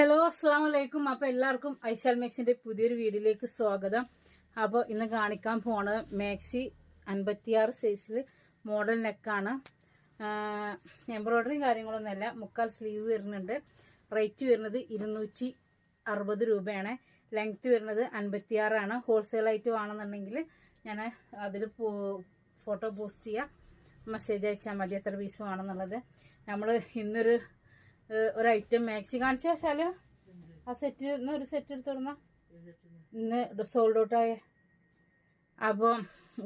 Hello അസ്സാം വലൈക്കും അപ്പൊ എല്ലാവർക്കും ഐശാൽ മാക്സിന്റെ പുതിയൊരു വീഡിയോയിലേക്ക് സ്വാഗതം. അപ്പോൾ ഇന്ന് കാണിക്കാൻ പോണത് മാക്സി അൻപത്തിയാറ് സൈസിൽ മോഡൽ നെക്കാണ് എംബ്രോയിഡറിയും കാര്യങ്ങളൊന്നുമല്ല മുക്കാൽ സ്ലീവ് വരുന്നുണ്ട്. റേറ്റ് വരുന്നത് ഇരുന്നൂറ്റി അറുപത് രൂപയാണ്. ലെങ്ത് വരുന്നത് അൻപത്തിയാറാണ് ഹോൾസെയിലായിട്ട് വേണമെന്നുണ്ടെങ്കിൽ ഞാൻ അതിൽ ഫോട്ടോ പോസ്റ്റ് ചെയ്യാം. മെസ്സേജ് അയച്ചാൽ മതി. എത്ര പീസ് വേണമെന്നുള്ളത്. നമ്മൾ ഇന്നൊരു ഒരു ഐറ്റം മാക്സി കാണിച്ച വെച്ചാൽ ആ സെറ്റ് ഒരു സെറ്റ് എടുത്തോടുന്ന ഇന്ന് സോൾഡ് ഔട്ട് ആയ. അപ്പോൾ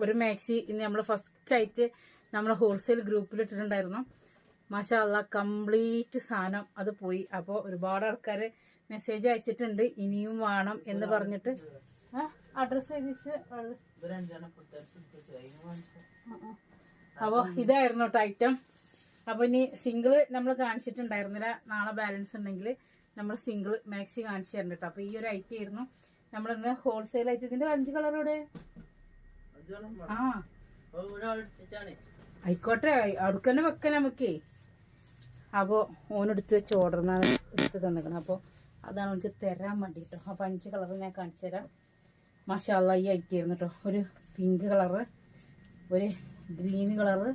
ഒരു മാക്സി ഇന്ന് നമ്മൾ ഫസ്റ്റ് ആയിട്ട് നമ്മൾ ഹോൾസെയിൽ ഗ്രൂപ്പിൽ ഇട്ടിട്ടുണ്ടായിരുന്നു. മാഷാല്ല കംപ്ലീറ്റ് സാധനം അത് പോയി. അപ്പോൾ ഒരുപാട് ആൾക്കാർ മെസ്സേജ് അയച്ചിട്ടുണ്ട്. ഇനിയും വേണം എന്ന് പറഞ്ഞിട്ട്. അഡ്രസ് അപ്പോൾ ഇതായിരുന്നു കേട്ടോ ഐറ്റം അപ്പൊ ഇനി സിംഗിൾ നമ്മൾ കാണിച്ചിട്ടുണ്ടായിരുന്നില്ല. നാളെ ബാലൻസ് ഉണ്ടെങ്കിൽ നമ്മൾ സിംഗിൾ മാക്സി കാണിച്ചു തരണം കേട്ടോ അപ്പൊ ഈ ഒരു ഐറ്റം ആയിരുന്നു. നമ്മളിന്ന് ഹോൾസെയിൽ ആയിട്ട് ഇതിന്റെ അഞ്ച് കളർ ഇവിടെ ആ. ആയിക്കോട്ടെ. അടുക്കന്നെ വെക്ക നമുക്കേ. അപ്പോൾ ഓനെടുത്ത് വെച്ച് ഓർഡർ എന്നാണ് എടുത്ത് തന്നിക്കണം അപ്പോൾ അതാണ് എനിക്ക് തരാൻ വേണ്ടി കേട്ടോ അപ്പോൾ അഞ്ച് കളർ ഞാൻ കാണിച്ചു തരാം. മാഷാല്ല ഈ ഐറ്റം ആയിരുന്നു കേട്ടോ ഒരു പിങ്ക് കളറ് ഒരു ഗ്രീൻ കളറ്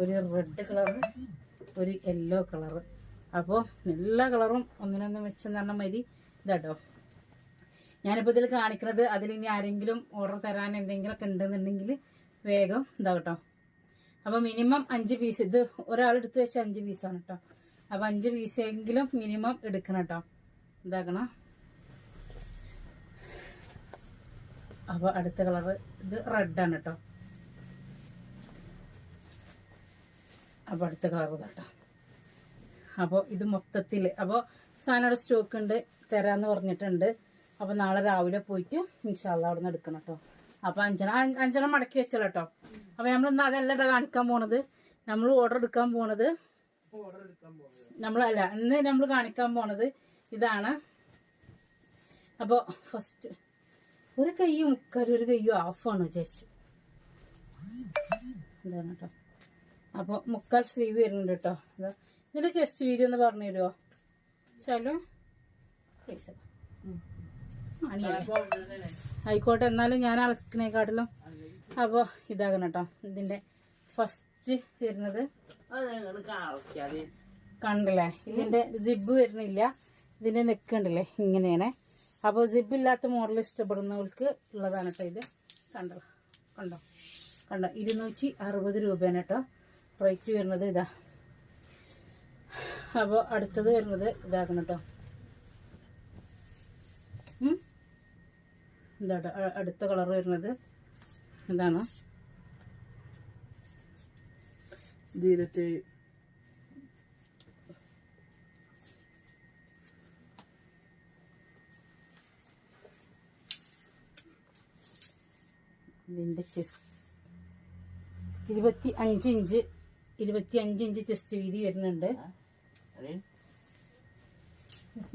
ഒരു റെഡ് കളറ് ഒരു യെല്ലോ കളറ് അപ്പോൾ എല്ലാ കളറും ഒന്നിനൊന്ന് വെച്ചെന്ന് പറഞ്ഞ മരി ഇതാട്ടോ. ഞാനിപ്പോൾ ഇതിൽ കാണിക്കുന്നത് അതിൽ ഇനി ആരെങ്കിലും ഓർഡർ തരാൻ എന്തെങ്കിലുമൊക്കെ ഉണ്ടെന്നുണ്ടെങ്കിൽ വേഗം ഇതാകട്ടോ അപ്പോൾ മിനിമം അഞ്ച് പീസ് ഇത് ഒരാളെടുത്ത് വെച്ച അഞ്ച് പീസാണ് കേട്ടോ അപ്പോൾ അഞ്ച് പീസെങ്കിലും മിനിമം എടുക്കണം കേട്ടോ ഇതാക്കണം? അപ്പോൾ അടുത്ത കളറ് ഇത് റെഡാണ് കേട്ടോ അപ്പോൾ അടുത്ത കളർ കേട്ടോ. അപ്പോൾ ഇത് മൊത്തത്തിൽ അപ്പോൾ സാധനം സ്റ്റോക്ക് ഉണ്ട് തരാമെന്ന് പറഞ്ഞിട്ടുണ്ട്. അപ്പോൾ നാളെ രാവിലെ പോയിട്ട് ഇൻഷാല്ല അവിടെ നിന്ന് എടുക്കണം കേട്ടോ അപ്പോൾ അഞ്ചെണ്ണം അഞ്ചെണ്ണം മടക്കി വെച്ചല്ലോ കേട്ടോ അപ്പോൾ നമ്മൾ ഇന്ന് അതല്ല കാണിക്കാൻ പോണത്. നമ്മൾ ഓർഡർ എടുക്കാൻ പോണത്. നമ്മളല്ല ഇന്ന് നമ്മൾ കാണിക്കാൻ പോണത് ഇതാണ്. അപ്പോൾ ഫസ്റ്റ് ഒരു കയ്യും മുക്കാലും ഒരു കയ്യും ഓഫാണ് വിചാരിച്ചു. എന്താണ് കേട്ടോ അപ്പോൾ മുക്കാൽ സ്ലീവ് വരുന്നുണ്ട് കേട്ടോ. ഇതിന്റെ ഇതിന്റെ ചെസ്റ്റ് വീതി ഒന്ന് പറഞ്ഞു തരുമോ ശാലു? പൈസ. ആയിക്കോട്ടെ എന്നാലും ഞാൻ അളക്കണേക്കാട്ടിലും അപ്പോൾ ഇതാകണം കേട്ടോ. ഇതിന്റെ ഫസ്റ്റ് വരുന്നത് കണ്ടല്ലേ? ഇതിന്റെ സിബ് വരുന്നില്ല. ഇതിന്റെ നെക്ക് ഉണ്ടല്ലേ? ഇങ്ങനെയാണ്. അപ്പോൾ സിബ് ഇല്ലാത്ത മോഡൽ ഇഷ്ടപ്പെടുന്നവർക്ക് ഉള്ളതാണ് കേട്ടോ ഇത്. കണ്ടോ? കണ്ടോ? കണ്ടോ? ഇരുന്നൂറ്റി അറുപത് രൂപയാണ് കേട്ടോ. റേറ്റ് വരുന്നത് ഇതാ. അപ്പോൾ അടുത്തത് വരുന്നത് ഇതാക്കണം കേട്ടോ. ഇതാട്ടോ അടുത്ത കളർ വരുന്നത് ഇതാണ്. ഇരുപത്തി അഞ്ച് ഇഞ്ച് ഇരുപത്തി അഞ്ച് ഇഞ്ച് ചെസ്റ്റ് വീതി വരുന്നുണ്ട്.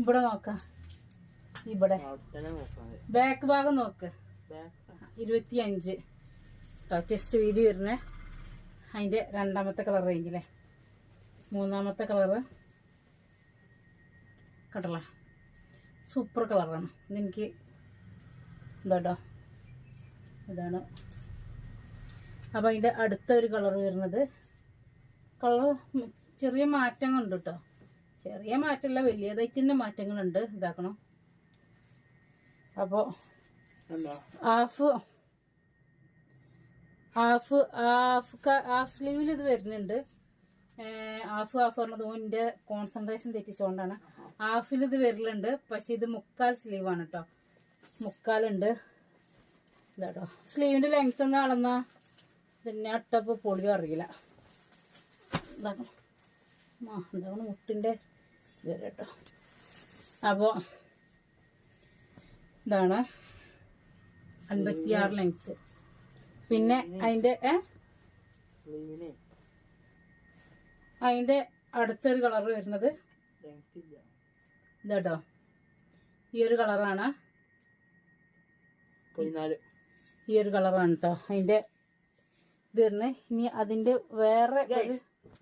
ഇവിടെ നോക്ക. ഇവിടെ. ബാക്ക് ഭാഗം നോക്ക്. ഇരുപത്തി അഞ്ച് ചെസ്റ്റ് വീതി വരുന്ന. അതിന്റെ രണ്ടാമത്തെ കളർ റേഞ്ചിലെ മൂന്നാമത്തെ കളറ് കടല സൂപ്പർ കളറാണ് ഇതെനിക്ക് എന്താട്ടോ ഇതാണ്. അപ്പൊ അതിന്റെ അടുത്ത ഒരു കളർ വരുന്നത് കളർ ചെറിയ മാറ്റങ്ങളുണ്ട് കേട്ടോ ചെറിയ മാറ്റമല്ല വലിയതായിട്ട് തന്നെ മാറ്റങ്ങളുണ്ട്. ഇതാക്കണം. അപ്പോൾ ഹാഫ് ഹാഫ് ഹാഫ് ഹാഫ് സ്ലീവിൽ ഇത് വരുന്നുണ്ട്. ഹാഫ് ഹാഫ് പറഞ്ഞത് ഓന്റെ കോൺസെൻട്രേഷൻ തെറ്റിച്ചുകൊണ്ടാണ് ഹാഫിൽ ഇത് വരലുണ്ട്. പക്ഷെ ഇത് മുക്കാൽ സ്ലീവാണ് കേട്ടോ മുക്കാലുണ്ട്. ഇതാട്ടോ. സ്ലീവിന്റെ ലെങ്ത് ഒന്ന് അളന്നാ പിന്നെ അട്ടപ്പ് പൊളിയോ അറിയില്ല. ഇതാക്കണം ആ എന്താണ് മുട്ടിന്റെ ഇത് കേട്ടോ. അപ്പോൾ ഇതാണ് അൻപത്തിയാറ് ലെങ്ത് പിന്നെ അതിന്റെ ഏ? അതിന്റെ അടുത്തൊരു കളർ വരുന്നത് ഇതാട്ടോ ഈ ഒരു കളറാണ് ഈ ഒരു കളറാണ് കേട്ടോ. അതിന്റെ ഇത് വരുന്നത്. ഇനി അതിന്റെ വേറെ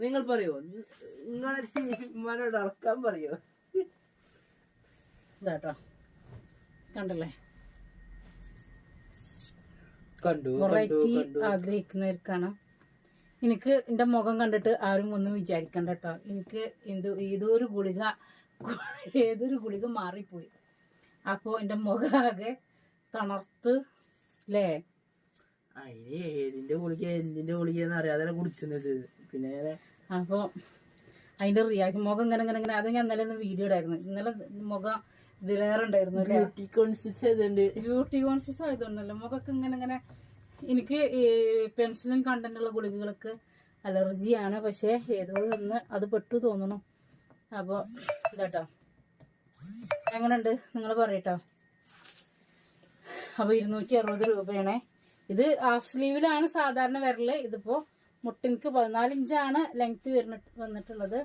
നിങ്ങൾ പറയോ? നിങ്ങളെ മനോട് അളക്കാൻ പറയോ? ഇതാട്ടോ കണ്ടല്ലേ? കണ്ടു വെറൈറ്റി ആഗ്രഹിക്കുന്നവർക്കാണ്. എനിക്ക് എന്റെ മുഖം കണ്ടിട്ട് ആരും ഒന്നും വിചാരിക്കണ്ട കേട്ടോ എനിക്ക് എന്തോ ഏതോ ഒരു ഗുളിക ഏതൊരു ഗുളിക മാറിപ്പോയി. അപ്പോ എന്റെ മുഖം ആകെ തണർത്ത് അല്ലേ അതിന് ഏതിന്റെ ഗുളിക എന്തിന്റെ ഗുളിക അറിയാതെ കുടിച്ചത്. പിന്നെ അപ്പോൾ അതിന്റെ റിയാക്ഷൻ മുഖം ഇങ്ങനെ ഇങ്ങനെ ഇങ്ങനെ. അത് ഞാൻ ഇന്നലെ ഒന്ന് വീഡിയോ ഇടായിരുന്നു. ഇന്നലെ മുഖം ഇതിലേറെ ഉണ്ടായിരുന്നു ബ്യൂട്ടി കോൺഷ്യസ് ആയതുകൊണ്ട്. ബ്യൂട്ടി കോൺഷ്യസ് ആയതുകൊണ്ടല്ലോ? മുഖമൊക്കെ ഇങ്ങനെ ഇങ്ങനെ. എനിക്ക് പെൻസിലും കണ്ടന്റുള്ള ഗുളികകൾക്ക് അലർജിയാണ്. പക്ഷേ ഏതോ ഒന്ന് അത് പെട്ടു തോന്നണം അപ്പോൾ ഇതാട്ടോ. എങ്ങനെ ഉണ്ട് നിങ്ങൾ പറയട്ടോ. അപ്പോൾ ഇരുന്നൂറ്റി അറുപത് രൂപയാണേ. ഇത് ഹാഫ് സ്ലീവിലാണ് സാധാരണ വരൽ. ഇതിപ്പോ മുട്ടിൻക്ക് പതിനാല് ഇഞ്ചാണ് ലെങ്ത് വരുന്നിട്ട് വന്നിട്ടുള്ളത്.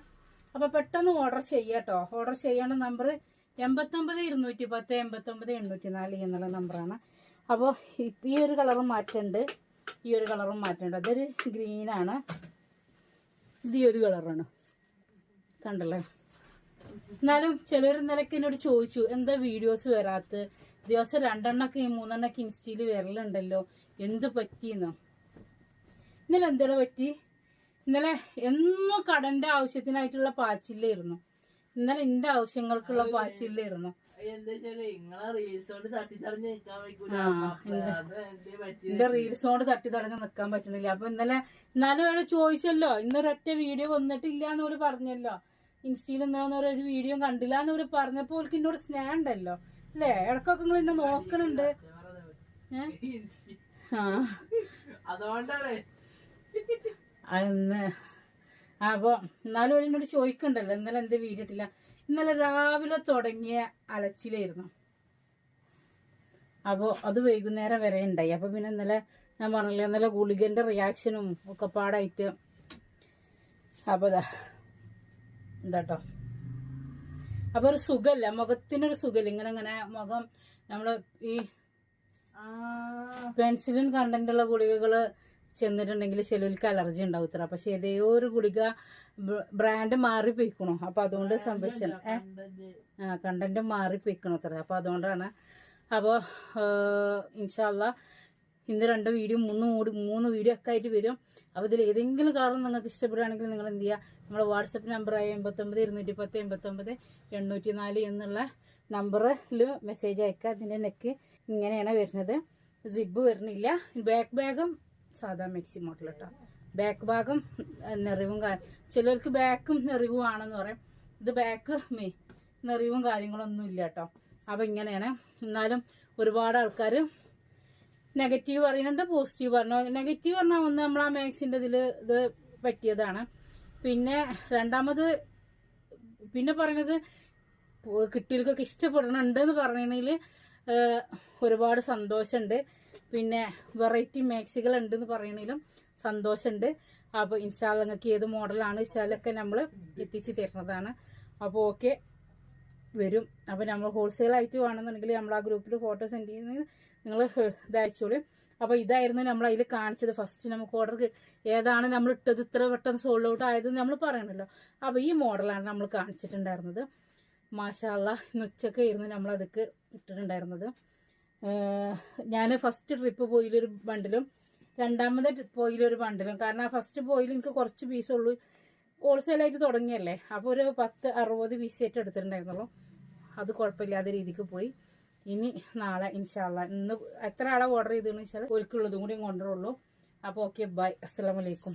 അപ്പോൾ പെട്ടെന്ന് ഓർഡർ ചെയ്യാട്ടോ. ഓർഡർ ചെയ്യേണ്ട നമ്പർ എൺപത്തൊമ്പത് ഇരുന്നൂറ്റി പത്ത് എൺപത്തൊമ്പത് എണ്ണൂറ്റി നാല് എന്നുള്ള നമ്പറാണ് അപ്പോൾ ഈ ഒരു കളറും മാറ്റുണ്ട്. ഈ ഒരു കളറും മാറ്റുണ്ട്. അതൊരു ഗ്രീനാണ് ഇത് ഈ ഒരു കളറാണ് കണ്ടല്ലേ? എന്നാലും ചിലർ ഇന്നലൊക്കെ എന്നോട് ചോദിച്ചു എന്താ വീഡിയോസ് വരാത്ത ദിവസം രണ്ടെണ്ണൊക്കെ മൂന്നെണ്ണൊക്കെ ഇൻസ്റ്റയിൽ വരലുണ്ടല്ലോ. എന്ത് പറ്റിയെന്ന് ഇന്നലെ എന്താണ് പറ്റി? ഇന്നലെ എന്നും കടന്റെ ആവശ്യത്തിനായിട്ടുള്ള പാച്ചില്ലായിരുന്നു. ഇന്നലെ എന്റെ ആവശ്യങ്ങൾക്കുള്ള പാച്ചില്ലായിരുന്നു. എന്റെ റീൽസ് കൊണ്ട് തട്ടി തടഞ്ഞ് നിക്കാൻ പറ്റുന്നില്ല. അപ്പൊ ഇന്നലെ എന്നാലും അവരെ ചോദിച്ചല്ലോ ഇന്നൊരൊറ്റ വീഡിയോ വന്നിട്ടില്ല എന്ന് ഓര് പറഞ്ഞല്ലോ. ഇൻസ്റ്റയിൽ എന്താന്ന് ഒരു വീഡിയോ കണ്ടില്ല എന്ന് ഓര് പറഞ്ഞപ്പോ ഓർക്ക് എന്നോട് സ്നേഹം ഉണ്ടല്ലോ. അല്ലേ? ഇടക്കൊക്കെ നിങ്ങൾ എന്നെ നോക്കണുണ്ട്. ഏ? ആ. അതുകൊണ്ടാണ് അന്ന് അപ്പൊ എന്നാലും ഒരു എന്നോട് ചോദിക്കണ്ടല്ലോ. ഇന്നലെ എന്ത് വീഡിയോ ഇട്ടില്ല. ഇന്നലെ രാവിലെ തുടങ്ങിയ അലച്ചിലായിരുന്നു. അപ്പോൾ അത് വൈകുന്നേരം വരെ ഉണ്ടായി. അപ്പോൾ പിന്നെ ഇന്നലെ ഞാൻ പറഞ്ഞില്ല ഇന്നലെ ഗുളികന്റെ റിയാക്ഷനും ഒക്കെ പാടായിട്ട്. അപ്പോൾ ഇതാ എന്താട്ടോ? അപ്പോൾ ഒരു സുഖല്ല. മുഖത്തിനൊരു സുഖമില്ല ഇങ്ങനെ ഇങ്ങനെ മുഖം നമ്മൾ ഈ പെൻസിലും പെൻസിലിൻ കണ്ടന്റുള്ള ഗുളികകൾ ചെന്നിട്ടുണ്ടെങ്കിൽ ചിലർക്ക് അലർജി ഉണ്ടാവും ഇത്ര പക്ഷെ ഏതോ ഒരു ഗുളിക ബ്രാൻഡ് മാറി പോയിക്കണോ. അപ്പൊ അതുകൊണ്ട് സംഭവിച്ചു ഏ? കണ്ടത് ആ കണ്ടന്റ് മാറിപ്പോയിക്കണു അത്ര അപ്പൊ അതുകൊണ്ടാണ്. അപ്പോൾ ഇൻഷാല്ല ഇന്ന് രണ്ട് വീഡിയോ മൂന്ന് മൂടി മൂന്ന് വീഡിയോ ഒക്കെ ആയിട്ട് വരും. അപ്പോൾ ഇതിൽ ഏതെങ്കിലും കളർ നിങ്ങൾക്ക് ഇഷ്ടപ്പെടുകയാണെങ്കിൽ നിങ്ങൾ എന്ത് ചെയ്യുക നമ്മുടെ വാട്സപ്പ് നമ്പറായ എൺപത്തൊമ്പത് ഇരുന്നൂറ്റി പത്ത് എൺപത്തൊമ്പത് എണ്ണൂറ്റി നാല് എന്നുള്ള നമ്പറിൽ മെസ്സേജ് അയക്കുക അതിന്റെ നെക്ക് ഇങ്ങനെയാണ് വരുന്നത്. സിബ് വരുന്നില്ല. ബാക്ക് ബാഗും സാധാ മെക്സി മോഡൽ കേട്ടോ ബാക്ക് ഭാഗം നിറവും ചിലർക്ക് ബാക്കും നിറവും ആണെന്ന് പറയും. ഇത് ബാക്ക് നിറവും കാര്യങ്ങളൊന്നും ഇല്ല കേട്ടോ അപ്പം ഇങ്ങനെയാണ്. എന്നാലും ഒരുപാട് ആൾക്കാർ നെഗറ്റീവ് പറയുന്നുണ്ട് പോസിറ്റീവ് പറഞ്ഞു? നെഗറ്റീവ് പറഞ്ഞാൽ ഒന്ന് നമ്മൾ ആ മാക്സിന്റെ ഇതിൽ ഇത് പറ്റിയതാണ്. പിന്നെ രണ്ടാമത് പിന്നെ പറയണത് കിട്ടികൾക്കൊക്കെ കുട്ടികൾക്കൊക്കെ ഇഷ്ടപ്പെടണുണ്ട് എന്ന് പറഞ്ഞതിൽ ഒരുപാട് സന്തോഷമുണ്ട് പിന്നെ വെറൈറ്റി മാക്സികൾ ഉണ്ട് എന്ന് പറയണേലും സന്തോഷമുണ്ട്. അപ്പോൾ ഇൻഷാല്ല നിങ്ങൾക്ക് ഏത് മോഡലാണ് വെച്ചാലൊക്കെ നമ്മൾ എത്തിച്ച് തരുന്നതാണ്. അപ്പോൾ ഓക്കെ വരും. അപ്പോൾ നമ്മൾ ഹോൾസെയിൽ ആയിട്ട് വേണമെന്നുണ്ടെങ്കിൽ നമ്മൾ ആ ഗ്രൂപ്പിൽ ഫോട്ടോ സെൻഡ് ചെയ്യുന്നത് നിങ്ങൾ ഇത് അയച്ചോളൂ. അപ്പോൾ ഇതായിരുന്നു നമ്മൾ അതിൽ കാണിച്ചത്. ഫസ്റ്റ് നമുക്ക് ഓർഡർ ഏതാണ് നമ്മൾ ഇട്ടത് ഇത്ര പെട്ടെന്ന് സോൾഡ് ഔട്ട് ആയതെന്ന് നമ്മൾ പറയണല്ലോ. അപ്പോൾ ഈ മോഡലാണ് നമ്മൾ കാണിച്ചിട്ടുണ്ടായിരുന്നത്. മാഷാല്ല ഇന്ന് ഉച്ചക്കായിരുന്നു നമ്മളതൊക്കെ ഇട്ടിട്ടുണ്ടായിരുന്നത്. ഞാൻ ഫസ്റ്റ് ട്രിപ്പ് പോയിലൊരു ബണ്ടിലും രണ്ടാമത് പോയിലൊരു ബണ്ടിലും കാരണം ആ ഫസ്റ്റ് പോയിൽ എനിക്ക് കുറച്ച് പീസുള്ളൂ ഹോൾസെയിലായിട്ട് തുടങ്ങിയല്ലേ? അപ്പോൾ ഒരു പത്ത് അറുപത് പീസ് ആയിട്ട് എടുത്തിട്ടുണ്ടായിരുന്നുള്ളൂ. അത് കുഴപ്പമില്ലാത്ത രീതിക്ക് പോയി. ഇനി നാളെ ഇൻഷാല്ല ഇന്ന് എത്ര ആളെ ഓർഡർ ചെയ്തതെന്ന് വെച്ചാൽ ഒരുക്കുള്ളതും കൂടി കൊണ്ടുവരുള്ളൂ. അപ്പോൾ ഓക്കെ ബൈ അസ്സലാമലൈക്കും